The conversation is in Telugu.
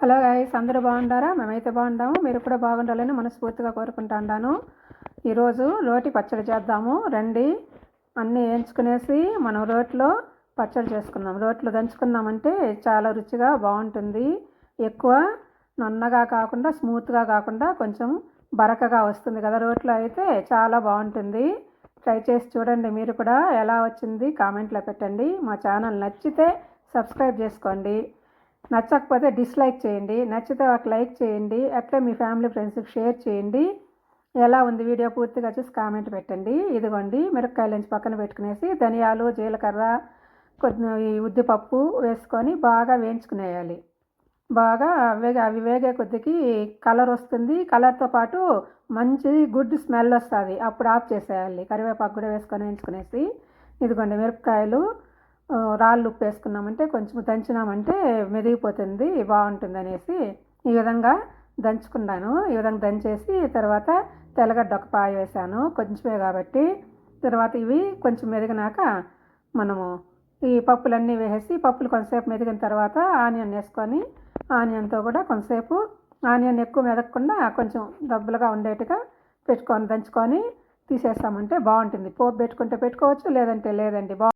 హలో గాయస్ అందరూ బాగుండారా? మేమైతే బాగుండాము. మీరు కూడా బాగుండాలని మనస్ఫూర్తిగా కోరుకుంటాను ఈరోజు రోటి పచ్చడి చేద్దాము. రండి. అన్నీ వేయించుకునేసి మనం రోట్లో పచ్చడి చేసుకుందాం. రోట్లో దంచుకున్నామంటే చాలా రుచిగా బాగుంటుంది. ఎక్కువ నొన్నగా కాకుండా స్మూత్గా కాకుండా కొంచెం బరకగా వస్తుంది కదా రోట్లో అయితే. చాలా బాగుంటుంది. ట్రై చేసి చూడండి. మీరు కూడా ఎలా వచ్చింది కామెంట్లో పెట్టండి. మా ఛానల్ నచ్చితే సబ్స్క్రైబ్ చేసుకోండి. నచ్చకపోతే డిస్లైక్ చేయండి నచ్చితే ఒక లైక్ చేయండి అట్లే మీ ఫ్యామిలీ ఫ్రెండ్స్కి షేర్ చేయండి. ఎలా ఉంది వీడియో పూర్తిగా చూసి కామెంట్ పెట్టండి. ఇదిగోండి మిరపకాయల నుంచి పక్కన పెట్టుకునేసి ధనియాలు జీలకర్ర కొద్ది ఈ ఉద్దిపప్పు వేసుకొని బాగా వేయించుకునేయాలి. బాగా వేగే అవి వేగే కొద్దికి కలర్ వస్తుంది. కలర్తో పాటు మంచి గుడ్ స్మెల్ వస్తుంది. అప్పుడు ఆఫ్ చేసేయాలి. కరివేపాకు కూడా వేసుకొని వేయించుకునేసి. ఇదిగోండి మిరపకాయలు రాళ్ళు ఉప్పు వేసుకున్నామంటే కొంచెం దంచినామంటే మెదిగిపోతుంది బాగుంటుంది అనేసి ఈ విధంగా దంచుకున్నాను. ఈ విధంగా దంచేసి తర్వాత తెల్లగడ్డ ఒక పాయ వేసాను కొంచెమే కాబట్టి. తర్వాత ఇవి కొంచెం మెదిగినాక మనము ఈ పప్పులన్నీ వేసేసి పప్పులు కొంతసేపు మెదిగిన తర్వాత ఆనియన్ వేసుకొని ఆనియన్తో కూడా కొంతసేపు ఆనియన్ ఎక్కువ మెదగకుండా కొంచెం దబ్బులుగా ఉండేట్టుగా పెట్టుకొని దంచుకొని తీసేస్తామంటే బాగుంటుంది. పోపు పెట్టుకుంటే పెట్టుకోవచ్చు లేదంటే లేదండి బా